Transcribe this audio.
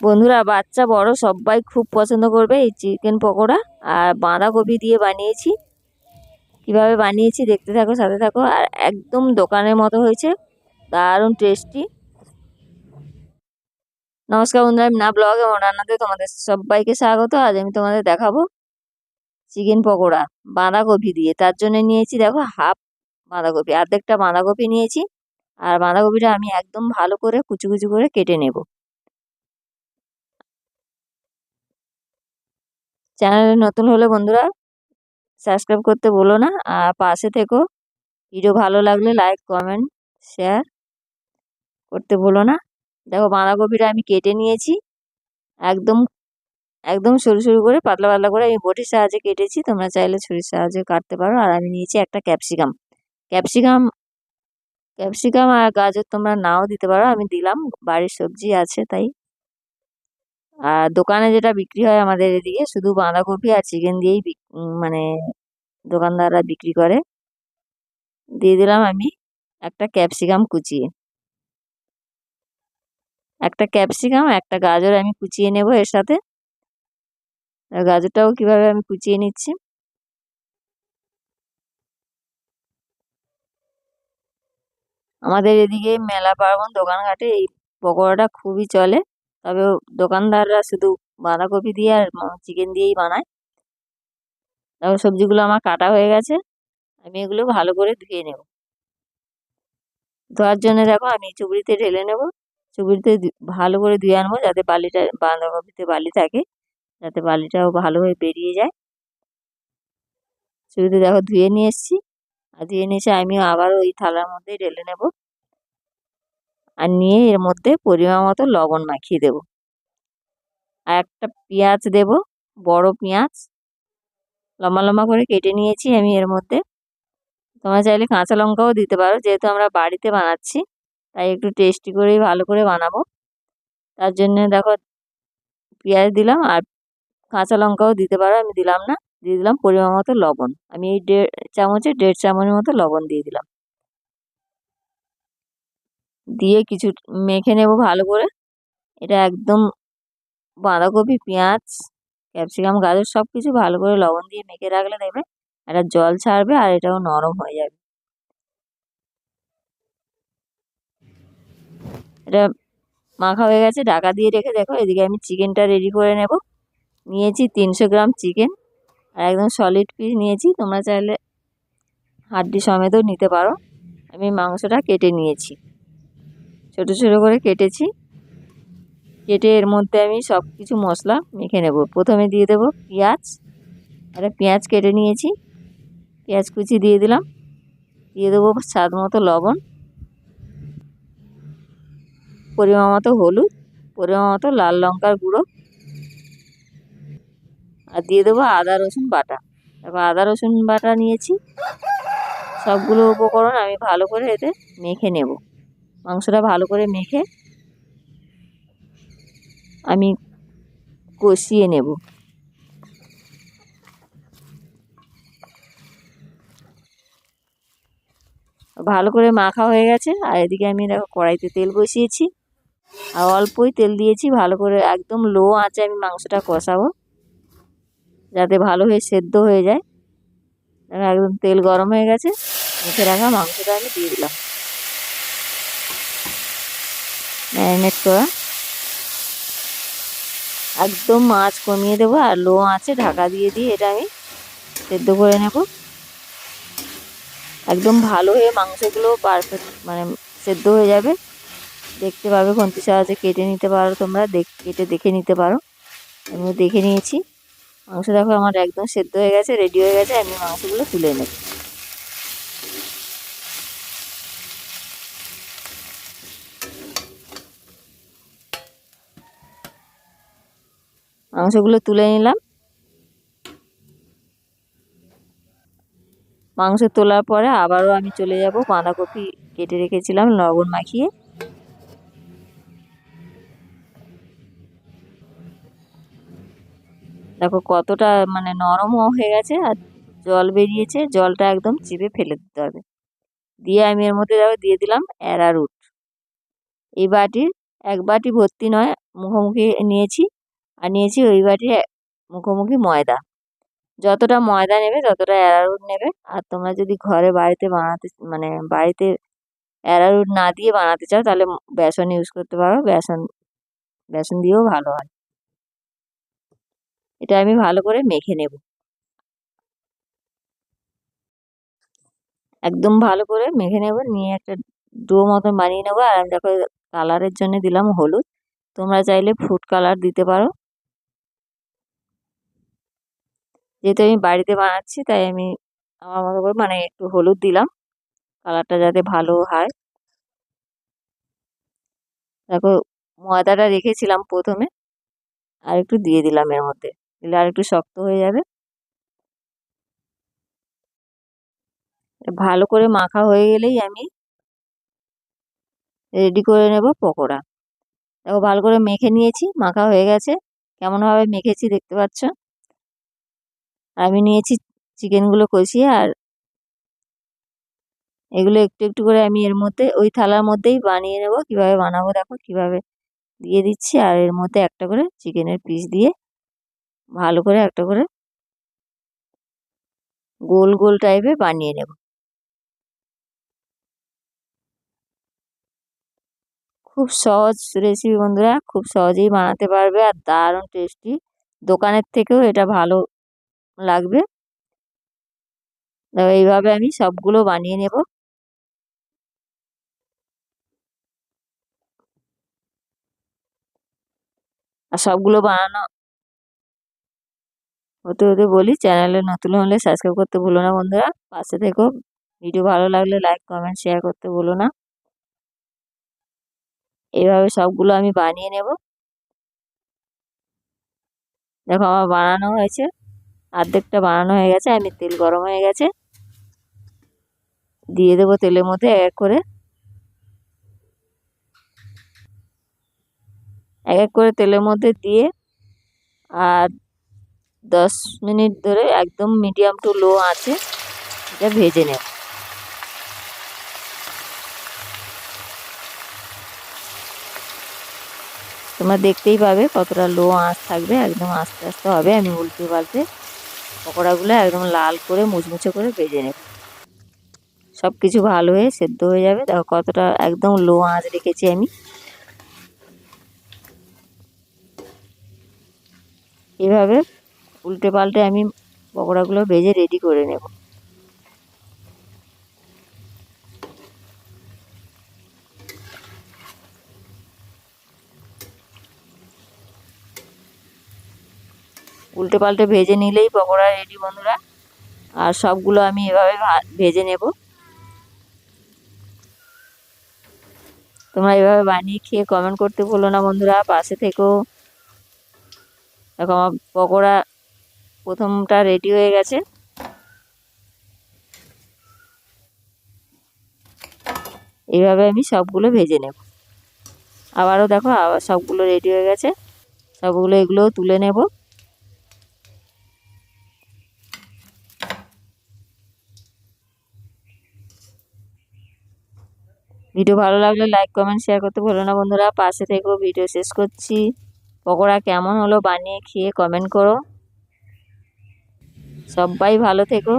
বন্ধুরা, বাচ্চা বড় সবাই খুব পছন্দ করবে এই চিকেন পকোড়া আর বাঁধাকপি দিয়ে বানিয়েছি। কীভাবে বানিয়েছি দেখতে থাকো, সাথে থাকো। আর একদম দোকানের মতো হয়েছে, দারুণ টেস্টি নমস্কার বন্ধুরা, আমি না ব্লগ এবং রান্নাতে তোমাদের সবাইকে স্বাগত। আজ আমি তোমাদের দেখাবো চিকেন পকোড়া, বাঁধাকপি দিয়ে। তার জন্য নিয়েছি, দেখো, হাফ বাঁধাকপি, অর্ধেকটা বাঁধাকপি নিয়েছি। আর বাঁধাকপিটা আমি একদম ভালো করে কুচি কুচি করে কেটে নেব। চ্যানেলে নতুন হলে বন্ধুরা, সাবস্ক্রাইব করতে বলো না। আর পাশে থেকো। ভিডিও ভালো লাগলে লাইক, কমেন্ট, শেয়ার করতে বলো না। দেখো বাঁধাকপিটা আমি কেটে নিয়েছি। একদম একদম সরু সরু করে, পাতলা পাতলা করে আমি বটির সাহায্যে কেটেছি। তোমরা চাইলে ছুরির সাহায্যে কাটতে পারো। আর আমি নিয়েছি একটা ক্যাপসিকাম। ক্যাপসিকাম ক্যাপসিকাম আর গাজর তোমরা নাও দিতে পারো। আমি দিলাম। বাড়ির সবজি আছে, তাই আর দোকানে যেটা বিক্রি হয় আমাদের এদিকে, শুধু বাঁধাকপি আর চিকেন দিয়েই মানে দোকানদাররা বিক্রি করে। দিয়ে দিলাম আমি একটা ক্যাপসিকাম কুচিয়ে। একটা ক্যাপসিকাম একটা গাজর আমি কুচিয়ে নেব এর সাথে। গাজরটাও কীভাবে আমি কুচিয়ে নিচ্ছি? আমাদের এদিকে মেলা পার্বণ দোকানঘাটে এই পকোড়াটা খুবই চলে। তবে দোকানদাররা শুধু বাঁধাকপি দিয়ে আর চিকেন দিয়েই বানায়। তারপর সবজিগুলো আমার কাটা হয়ে গেছে। আমি এগুলো ভালো করে ধুয়ে নেব। ধোয়ার জন্য দেখো আমি চুবড়িতে ঢেলে নেব। চুবড়িতে ভালো করে ধুয়ে আনব যাতে বালিটা, বাঁধাকপিতে বালি থাকে। যাতে বালিটাও ভালো হয়ে বেরিয়ে যায়। চুবড়িতে দেখো ধুয়ে নিয়ে এসেছি। আর ধুয়ে নিয়ে এসে আমিও আবার ওই থালার মধ্যেই ঢেলে নেব। আর নিয়ে এর মধ্যে পরিমাণ মতো লবণ মাখিয়ে দেব। আর একটা পেঁয়াজ দেব, বড় পেঁয়াজ। লম্বা লম্বা করে কেটে নিয়েছি আমি এর মধ্যে। তোমরা চাইলে কাঁচা লঙ্কাও দিতে পারো, যেহেতু আমরা বাড়িতে বানাচ্ছি, তাই একটু টেস্টি করেই ভালো করে বানাবো। তার জন্য দেখো, পেঁয়াজ দিলাম আর কাঁচা লঙ্কাও দিতে পারো, আমি দিলাম না। দিয়ে দিলাম পরিমাণ মতো লবণ। আমি এই দেড় চামচে, দেড় চামচের মতো লবণ দিয়ে দিলাম। দিয়ে কিছু মেখে নেব ভালো করে। এটা একদম বাঁধাকপি, পেঁয়াজ, ক্যাপসিকাম, গাজর সব কিছু ভালো করে লবণ দিয়ে মেখে রাখলে দেবে একটা জল ছাড়বে আর এটাও নরম হয়ে যাবে। এটা মাখা হয়ে গেছে, ঢাকা দিয়ে রেখে দেখো, এদিকে আমি চিকেনটা রেডি করে নেব। নিয়েছি তিনশো গ্রাম চিকেন, আর একদম সলিড পিস নিয়েছি। তোমরা চাইলে হাড্ডি সমেতও নিতে পারো। আমি মাংসটা কেটে নিয়েছি। ছোট ছোট করে কেটেছি। কেটে এর মধ্যে আমি সব কিছু মশলা মেখে নেব। প্রথমে দিয়ে দেব পেঁয়াজ। একটা পেঁয়াজ কেটে নিয়েছি। পেঁয়াজ কুচি দিয়ে দিলাম। দিয়ে দেবো স্বাদ মতো লবণ। পরিমাণ মতো হলুদ। পরিমাণ মতো লাল লঙ্কার গুঁড়ো। আর দিয়ে দেবো আদা, রসুন বাটা। তারপর আদা, রসুন বাটা নিয়েছি। সবগুলো উপকরণ আমি ভালো করে এতে মেখে নেব। মাংসটা ভালো করে মেখে আমি কষিয়ে নেব। ভালো করে মাখা হয়ে গেছে, আর এদিকে আমি দেখো কড়াইতে তেল বসিয়েছি, আর অল্পই তেল দিয়েছি, ভালো করে একদম লো আঁচে আমি মাংসটা কষাবো, যাতে ভালো হয়ে সেদ্ধ হয়ে যায়। একদম তেল গরম হয়ে গেছে, মুখে রাখা মাংসটা আমি দিয়ে দিলাম। ম্যারিনেট করা। একদম মাছ কমিয়ে দেবো আর লো আছে ঢাকা দিয়ে দিয়ে এটা আমি সেদ্ধ করে নেব। একদম ভালো হয়ে মাংসগুলো পারফেক্ট মানে সেদ্ধ হয়ে যাবে। দেখতে পাবে খন্তি সাহায্যে কেটে নিতে পারো তোমরা, দেখ, কেটে দেখে নিতে পারো। আমি দেখে নিয়েছি। মাংস দেখো আমার একদম সেদ্ধ হয়ে গেছে রেডি হয়ে গেছে, আমি মাংসগুলো তুলে নেব। মাংসগুলো তুলে নিলাম। মাংস তোলার পরে আবারও আমি চলে যাব। বাঁধাকপি কেটে রেখেছিলাম, লবণ মাখিয়ে। দেখো কতটা মানে নরমও হয়ে গেছে আর জল বেরিয়েছে, জলটা একদম চিপে ফেলে দিতে হবে। দিয়ে আমি এর মধ্যে দেখো দিয়ে দিলাম অ্যারারুট। এই বাটির, এক বাটি ভর্তি নয়, মুখোমুখি নিয়েছি। আর নিয়েছি ওই বাটির মুখোমুখি ময়দা। যতটা ময়দা নেবে, ততটা অ্যারারুট নেবে। আর তোমরা যদি ঘরে বাড়িতে বানাতে মানে বাড়িতে অ্যারারুট না দিয়ে বানাতে চাও, তাহলে বেসন ইউজ করতে পারো। বেসন বেসন দিয়েও ভালো হয়। এটা আমি ভালো করে মেখে নেব। একদম ভালো করে মেখে নেব। নিয়ে একটা ডো মতন বানিয়ে নেব। আর আমি দেখো কালারের জন্য দিলাম হলুদ। তোমরা চাইলে ফুড কালার দিতে পারো। যেহেতু আমি বাড়িতে বানাচ্ছি, তাই আমি আমার মতো করে মানে একটু হলুদ দিলাম। কালারটা যাতে ভালো হয়। দেখো, ময়দাটা রেখেছিলাম প্রথমে, আর একটু দিয়ে দিলাম এর মধ্যে, দিলে আর একটু শক্ত হয়ে যাবে। ভালো করে মাখা হয়ে গেলেই আমি রেডি করে নেব পকোড়া। দেখো, ভালো করে মেখে নিয়েছি, মাখা হয়ে গেছে। কেমনভাবে মেখেছি দেখতে পাচ্ছ? আমি নিয়েছি চিকেনগুলো কষিয়ে আর এগুলো একটু একটু করে আমি এর মধ্যে ওই থালার মধ্যেই বানিয়ে নেব। কীভাবে বানাবো দেখো, কীভাবে দিয়ে দিচ্ছি। আর এর মধ্যে একটা করে চিকেনের পিস দিয়ে ভালো করে একটা করে গোল গোল টাইপের বানিয়ে নেব। খুব সহজ রেসিপি বন্ধুরা, খুব সহজেই বানাতে পারবে আর দারুণ টেস্টি দোকানের থেকেও এটা ভালো লাগবে। দেখো এইভাবে আমি সবগুলো বানিয়ে নেব। আর সবগুলো বানানো হতে হতে বলি, চ্যানেলে নতুন হলে সাবস্ক্রাইব করতে ভুলো না বন্ধুরা। পাশে থেকো। ভিডিও ভালো লাগলে লাইক, কমেন্ট, শেয়ার করতে ভুলো না। এইভাবে সবগুলো আমি বানিয়ে নেব। দেখো আমার বানানো হয়েছে। অর্ধেকটা বানানো হয়ে গেছে, আমি তেল গরম হয়ে গেছে। দিয়ে দেবো তেলের মধ্যে এক করে। এক এক করে তেলের মধ্যে দিয়ে আর দশ মিনিট ধরে একদম মিডিয়াম টু লো আছে এটা ভেজে নেব। তোমরা দেখতেই পাবে কতটা লো আঁচ থাকবে, একদম আস্তে আস্তে হবে, আমি উল্টে পাল্টে পকোড়াগুলো একদম লাল করে মুচমুচে করে ভেজে নেব। সব কিছু ভালো হয়ে সেদ্ধ হয়ে যাবে। দেখো কতটা একদম লো আঁচ রেখেছি আমি। এভাবে উল্টে পাল্টে আমি পকোড়াগুলো ভেজে রেডি করে নেব। উল্টে পাল্টে ভেজে নিলেই পকোড়া রেডি বন্ধুরা। আর সবগুলো আমি এভাবে ভেজে নেব। তোমরা এভাবে বানিয়ে খেয়ে কমেন্ট করতে ভুলো না বন্ধুরা, পাশে থেকেও দেখো, আমার পকোড়া প্রথমটা রেডি হয়ে গেছে। এইভাবে আমি সবগুলো ভেজে নেব। আবারও দেখো, আবার সবগুলো রেডি হয়ে গেছে। সবগুলো এগুলোও তুলে নেব। ভিডিও ভালো লাগলে লাইক কমেন্ট শেয়ার করতে ভুলো না বন্ধুরা। পাশে থেকেও ভিডিও শেষ করছি। পকোড়া কেমন হলো বানিয়ে খেয়ে কমেন্ট করো। সবাই ভালো থেকো।